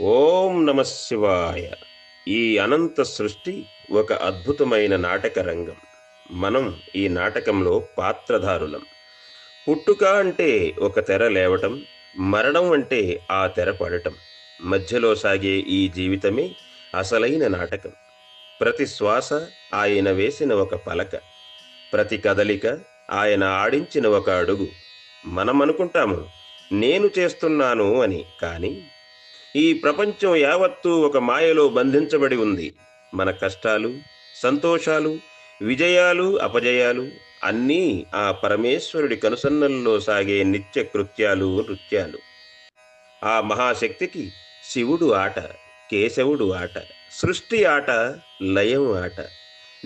ఓం నమ శివాయ. ఈ అనంత సృష్టి ఒక అద్భుతమైన నాటక రంగం. మనం ఈ నాటకంలో పాత్రధారులం. పుట్టుక అంటే ఒక తెర లేవటం మరణం అంటే ఆ తెర పడటం. మధ్యలో సాగే ఈ జీవితమే అసలైన నాటకం. ప్రతి శ్వాస ఆయన వేసిన ఒక పలక. ప్రతి కదలిక ఆయన ఆడించిన ఒక అడుగు. మనం అనుకుంటాము నేను చేస్తున్నాను అని కానీ ఈ ప్రపంచం యావత్తూ ఒక మాయలో బంధించబడి ఉంది. మన కష్టాలు సంతోషాలు విజయాలు అపజయాలు అన్నీ ఆ పరమేశ్వరుడి కనుసన్నల్లో సాగే నిత్య కృత్యాలు నృత్యాలు. ఆ మహాశక్తికి శివుడు ఆట కేశవుడు ఆట సృష్టి ఆట లయం ఆట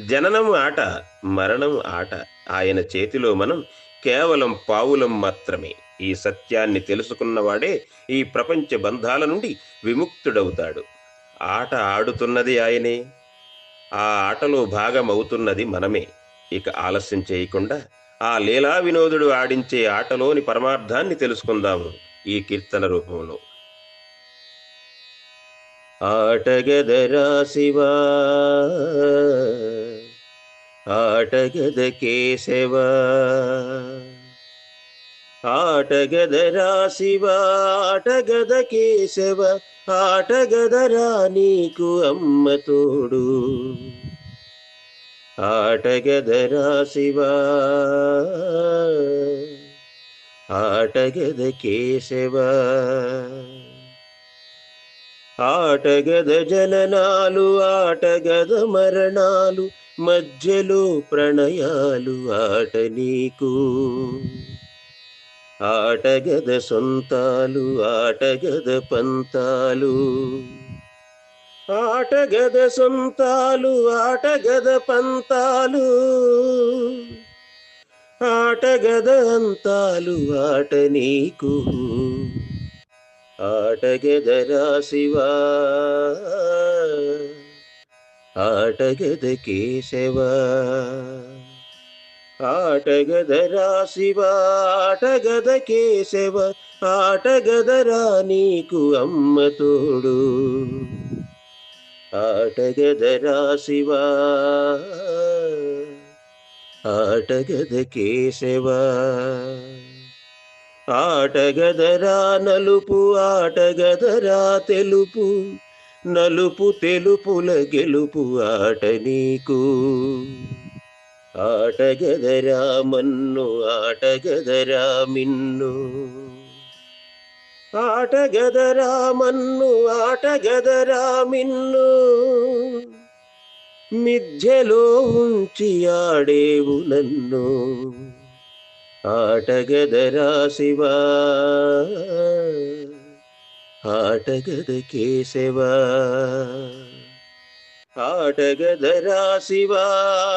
జననం ఆట మరణం ఆట. ఆయన చేతిలో మనం కేవలం పావులం మాత్రమే. ఈ సత్యాన్ని తెలుసుకున్నవాడే ఈ ప్రపంచ బంధాల నుండి విముక్తుడవుతాడు. ఆట ఆడుతున్నది ఆయనే. ఆ ఆటలో భాగమవుతున్నది మనమే. ఇక ఆలస్యం చేయకుండా ఆ లీలా వినోదుడు ఆడించే ఆటలోని పరమార్థాన్ని తెలుసుకుందాము ఈ కీర్తన రూపంలో. ఆటగదరా శివా ఆటగద కేశవా? ఆటగదరా శివ ఆటగద కేశవ ఆటగదరా నీకు అమ్మ తోడు. ఆటగదరా శివ ఆటగద కేశవ ఆటగద జననాలు ఆటగద మరణాలు మధ్యలో ప్రణయాలు ఆట నీకు. ఆటగద సొంతాలు ఆటగద పంతాలు. ఆటగద సొంతాలు ఆటగద పంతాలు. ఆటగద అంతాలు ఆట నీకు. ఆటగద రాశివా. ఆటగద కేశవా. ఆటగదరా శివ ఆటగద కేశవ ఆటగదరా నీకు అమ్మ తోడు. ఆటగదరా శివ ఆటగద కేశవ ఆటగదరా నలుపు ఆటగదరా తెలుపు నలుపు తెలుపుల గెలుపు ఆట నీకు. ఆటగదరామన్ను ఆటగదరామిన్ను ఆటగదరామన్ను ఆటగదరామిన్ను మిథ్యలో ఉంచి ఆడేవు నన్ను. ఆటగదరా శివా. ఆటగద కేశవా. ఆటగదరా శివ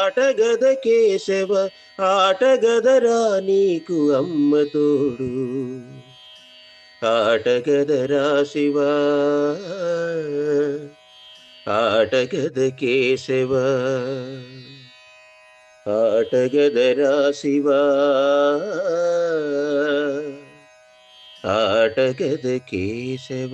ఆటగద కేశవ ఆటగదరా నీకు అమ్మ తోడు. ఆటగదరా శివ ఆటగద కేశవ ఆటగదరా శివ ఆటగద కేశవ.